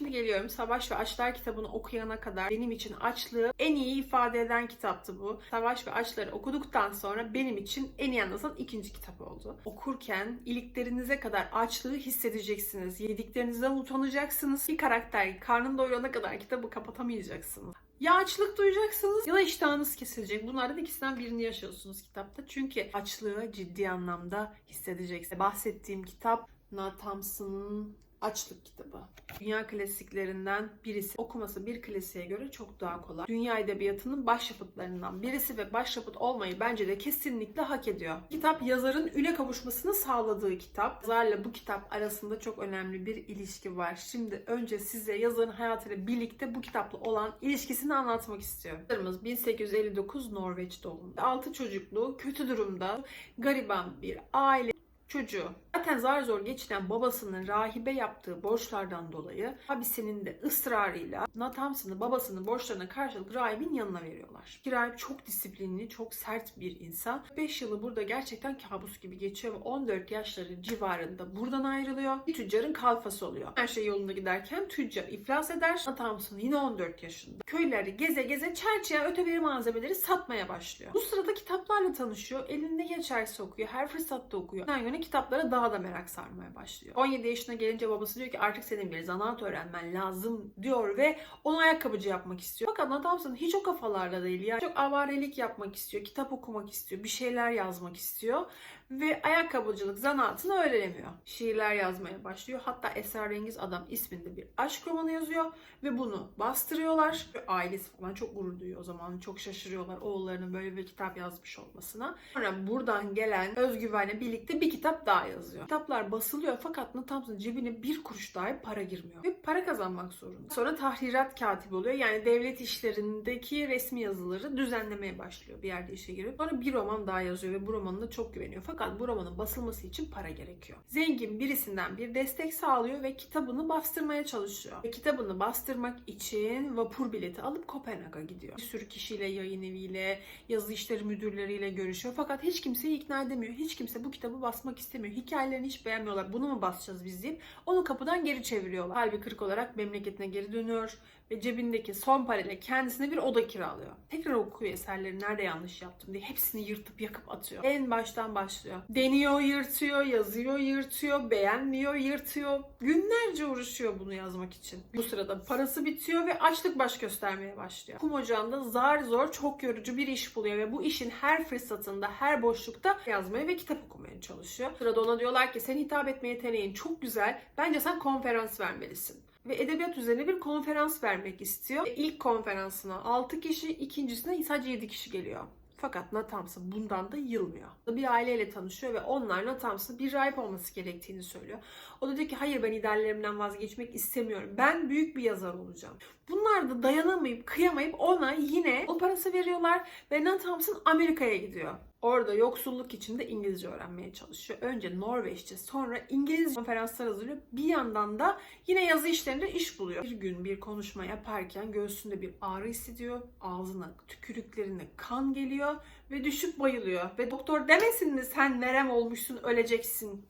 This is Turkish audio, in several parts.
Şimdi geliyorum Savaş ve Açlar kitabını okuyana kadar benim için açlığı en iyi ifade eden kitaptı bu. Savaş ve Açlar'ı okuduktan sonra benim için en iyi anlatan ikinci kitap oldu. Okurken iliklerinize kadar açlığı hissedeceksiniz. Yediklerinizden utanacaksınız. Bir karakter karnını doyurana kadar kitabı kapatamayacaksınız. Ya açlık duyacaksınız ya da iştahınız kesilecek. Bunlardan ikisinden birini yaşıyorsunuz kitapta. Çünkü açlığı ciddi anlamda hissedeceksiniz. Bahsettiğim kitap Nat Thompson'ın Açlık kitabı. Dünya klasiklerinden birisi. Okuması bir klasiğe göre çok daha kolay. Dünya edebiyatının başyapıtlarından birisi ve başyapıt olmayı bence de kesinlikle hak ediyor. Kitap yazarın üle kavuşmasını sağladığı kitap. Yazarla bu kitap arasında çok önemli bir ilişki var. Şimdi önce size yazarın hayatıyla birlikte bu kitapla olan ilişkisini anlatmak istiyorum. Yazarımız 1859 Norveç doğumlu. 6 çocuklu, kötü durumda, gariban bir aile çocuğu. Zaten zar zor geçinen babasının rahibe yaptığı borçlardan dolayı abisinin de ısrarıyla Nat babasının borçlarına karşılık rahibin yanına veriyorlar. Ki rahip çok disiplinli, çok sert bir insan. 5 yılı burada gerçekten kabus gibi geçiyor ve 14 yaşları civarında buradan ayrılıyor. Bir tüccarın kalfası oluyor. Her şey yolunda giderken tüccar iflas eder. Nat yine 14 yaşında. Köyleri geze geze çerçeğe öteberi malzemeleri satmaya başlıyor. Bu sırada kitaplarla tanışıyor. Elinde geçerse okuyor. Her fırsatta okuyor. Güne kitaplara daha da merak sarmaya başlıyor. 17 yaşına gelince babası diyor ki artık senin bir zanaat öğrenmen lazım diyor ve onu ayakkabıcı yapmak istiyor. Fakat Nat Thompson hiç o kafalarda değil ya. Çok avarelik yapmak istiyor, kitap okumak istiyor, bir şeyler yazmak istiyor ve ayakkabıcılık zanaatını öğrenemiyor. Şiirler yazmaya başlıyor. Hatta Esrarengiz Adam isminde bir aşk romanı yazıyor ve bunu bastırıyorlar. Ailesi falan çok gurur duyuyor o zaman. Çok şaşırıyorlar oğullarının böyle bir kitap yazmış olmasına. Sonra buradan gelen özgüvenle birlikte bir kitap daha yazıyor. Kitaplar basılıyor fakat Nat Thompson cebine bir kuruş dahi para girmiyor. Ve para kazanmak zorunda. Sonra tahrirat katibi oluyor. Yani devlet işlerindeki resmi yazıları düzenlemeye başlıyor bir yerde işe girip. Sonra bir roman daha yazıyor ve bu romanına çok güveniyor. Fakat bu romanın basılması için para gerekiyor. Zengin birisinden bir destek sağlıyor ve kitabını bastırmaya çalışıyor. Ve kitabını bastırmak için vapur bileti alıp Kopenhag'a gidiyor. Bir sürü kişiyle, yayın eviyle, yazı işleri müdürleriyle görüşüyor. Fakat hiç kimseyi ikna edemiyor. Hiç kimse bu kitabı basmak istemiyor. Hikayelerini hiç beğenmiyorlar. Bunu mu basacağız biz deyip onu kapıdan geri çeviriyorlar. Kalbi kırık olarak memleketine geri dönüyor ve cebindeki son parayla kendisine bir oda kiralıyor. Tekrar okuyor eserleri nerede yanlış yaptım diye hepsini yırtıp yakıp atıyor. En baştan başlıyor. Deniyor, yırtıyor, yazıyor, yırtıyor, beğenmiyor, yırtıyor. Günlerce uğraşıyor bunu yazmak için. Bu sırada parası bitiyor ve açlık baş göstermeye başlıyor. Kum ocağında zar zor çok yorucu bir iş buluyor ve bu işin her fırsatında, her boşlukta yazmaya ve kitap okumaya çalışıyor. Sırada ona diyorlar ki sen hitap etme yeteneğin çok güzel. Bence sen konferans vermelisin ve edebiyat üzerine bir konferans vermek istiyor. İlk konferansına 6 kişi, ikincisine sadece 7 kişi geliyor. Fakat Nat Thompson bundan da yılmıyor. Bir aileyle tanışıyor ve onlar Nat Thompson'a bir rahip olması gerektiğini söylüyor. O da diyor ki hayır ben ideallerimden vazgeçmek istemiyorum. Ben büyük bir yazar olacağım. Bunlar da dayanamayıp kıyamayıp ona yine o parası veriyorlar ve Nat Thompson Amerika'ya gidiyor. Orada yoksulluk içinde İngilizce öğrenmeye çalışıyor. Önce Norveççe sonra İngilizce konferanslar hazırlıyor. Bir yandan da yine yazı işlerinde iş buluyor. Bir gün bir konuşma yaparken göğsünde bir ağrı hissediyor. Ağzına tükürüklerine kan geliyor ve düşüp bayılıyor. Ve doktor demesin mi sen merem olmuşsun öleceksin.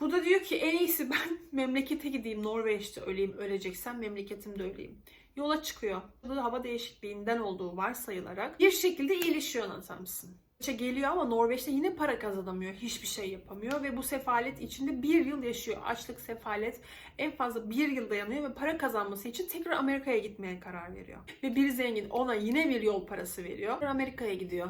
Bu da diyor ki en iyisi ben memlekete gideyim Norveç'te öleyim öleceksem memleketimde öleyim. Yola çıkıyor. Bu da hava değişikliğinden olduğu varsayılarak bir şekilde iyileşiyor Nat Thompson. Norveç'e geliyor ama Norveç'te yine para kazanamıyor. Hiçbir şey yapamıyor ve bu sefalet içinde bir yıl yaşıyor. Açlık, sefalet en fazla bir yıl dayanıyor ve para kazanması için tekrar Amerika'ya gitmeye karar veriyor. Ve bir zengin ona yine bir yol parası veriyor. Amerika'ya gidiyor.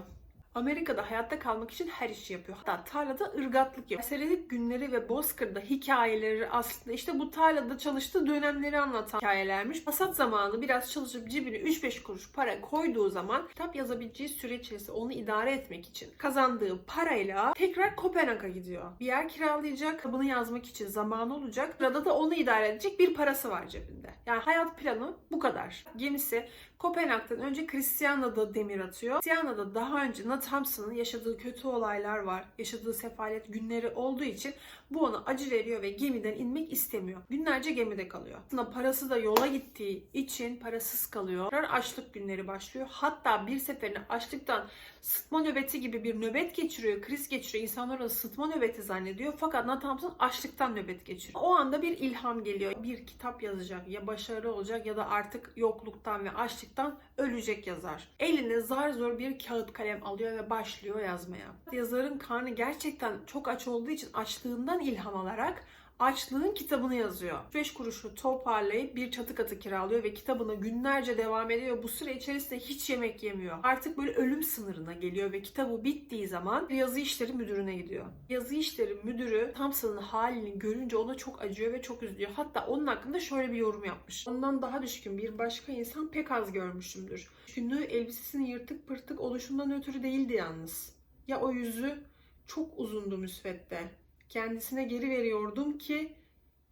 Amerika'da hayatta kalmak için her işi yapıyor. Hatta tarlada ırgatlık yapıyor. Serelik günleri ve Bozkır'da hikayeleri aslında işte bu tarlada çalıştığı dönemleri anlatan hikayelermiş. Hasat zamanı biraz çalışıp cebine 3-5 kuruş para koyduğu zaman kitap yazabileceği süre içerisinde onu idare etmek için kazandığı parayla tekrar Kopenhag'a gidiyor. Bir yer kiralayacak, kitabını yazmak için zamanı olacak. Sırada da onu idare edecek bir parası var cebinde. Yani hayat planı bu kadar. Gemisi Kopenhag'dan önce Christiana'da demir atıyor. Christiana'da daha önce Nat Thompson'ın yaşadığı kötü olaylar var. Yaşadığı sefalet günleri olduğu için Bu ona acı veriyor ve gemiden inmek istemiyor. Günlerce gemide kalıyor. Aslında parası da yola gittiği için parasız kalıyor. Tekrar açlık günleri başlıyor. Hatta bir seferinde açlıktan sıtma nöbeti gibi bir nöbet geçiriyor, kriz geçiriyor. İnsanlar onu sıtma nöbeti zannediyor. Fakat Nat Thompson açlıktan nöbet geçiriyor. O anda bir ilham geliyor. Bir kitap yazacak. Ya başarılı olacak ya da artık yokluktan ve açlıktan ölecek yazar. Eline zar zor bir kağıt kalem alıyor ve başlıyor yazmaya. Yazarın karnı gerçekten çok aç olduğu için açlığından ilham alarak açlığın kitabını yazıyor. 5 kuruşu toparlayıp bir çatı katı kiralıyor ve kitabına günlerce devam ediyor. Bu süre içerisinde hiç yemek yemiyor. Artık böyle ölüm sınırına geliyor ve kitabı bittiği zaman yazı işleri müdürüne gidiyor. Yazı işleri müdürü Thompson'ın halini görünce ona çok acıyor ve çok üzülüyor. Hatta onun hakkında şöyle bir yorum yapmış. Ondan daha düşkün bir başka insan pek az görmüşümdür. Düşkünlüğü elbisesinin yırtık pırtık oluşundan ötürü değildi yalnız. Ya o yüzü çok uzundu müsvedde kendisine geri veriyordum ki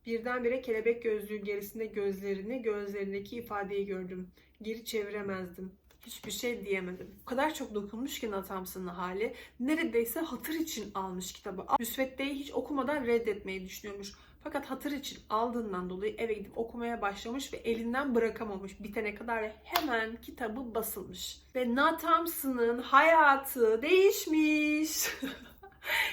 birdenbire kelebek gözlüğü gerisinde gözlerini, gözlerindeki ifadeyi gördüm. Geri çeviremezdim. Hiçbir şey diyemedim. O kadar çok dokunmuş ki Nat Thompson'ın hali. Neredeyse hatır için almış kitabı. Müsvedde'yi hiç okumadan reddetmeyi düşünüyormuş. Fakat hatır için aldığından dolayı eve gidip okumaya başlamış ve elinden bırakamamış bitene kadar hemen kitabı basılmış. Ve Nat Thompson'ın hayatı değişmiş.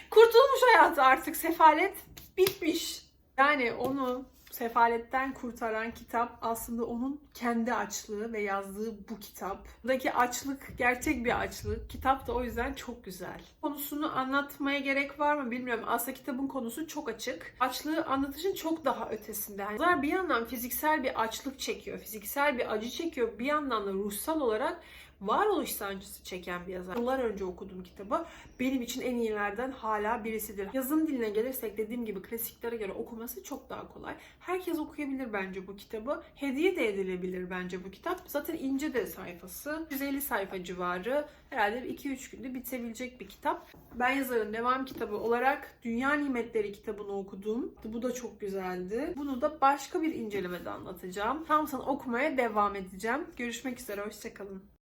Kurtulmuş hayatı artık. Sefalet bitmiş. Yani onu sefaletten kurtaran kitap aslında onun kendi açlığı ve yazdığı bu kitap. Buradaki açlık gerçek bir açlık. Kitap da o yüzden çok güzel. Konusunu anlatmaya gerek var mı bilmiyorum. Aslında kitabın konusu çok açık. Açlığı anlatışın çok daha ötesinde. Yani bir yandan fiziksel bir açlık çekiyor. Fiziksel bir acı çekiyor. Bir yandan da ruhsal olarak varoluş sancısı çeken bir yazar. Yıllar önce okuduğum kitabı benim için en iyilerden hala birisidir. Yazım diline gelirsek dediğim gibi klasiklere göre okuması çok daha kolay. Herkes okuyabilir bence bu kitabı. Hediye de edilebilir bence bu kitap. Zaten ince de sayfası. 150 sayfa civarı. Herhalde 2-3 günde bitebilecek bir kitap. Ben yazarın devam kitabı olarak Dünya Nimetleri kitabını okudum. Bu da çok güzeldi. Bunu da başka bir incelemede anlatacağım. Thompson okumaya devam edeceğim. Görüşmek üzere, hoşçakalın.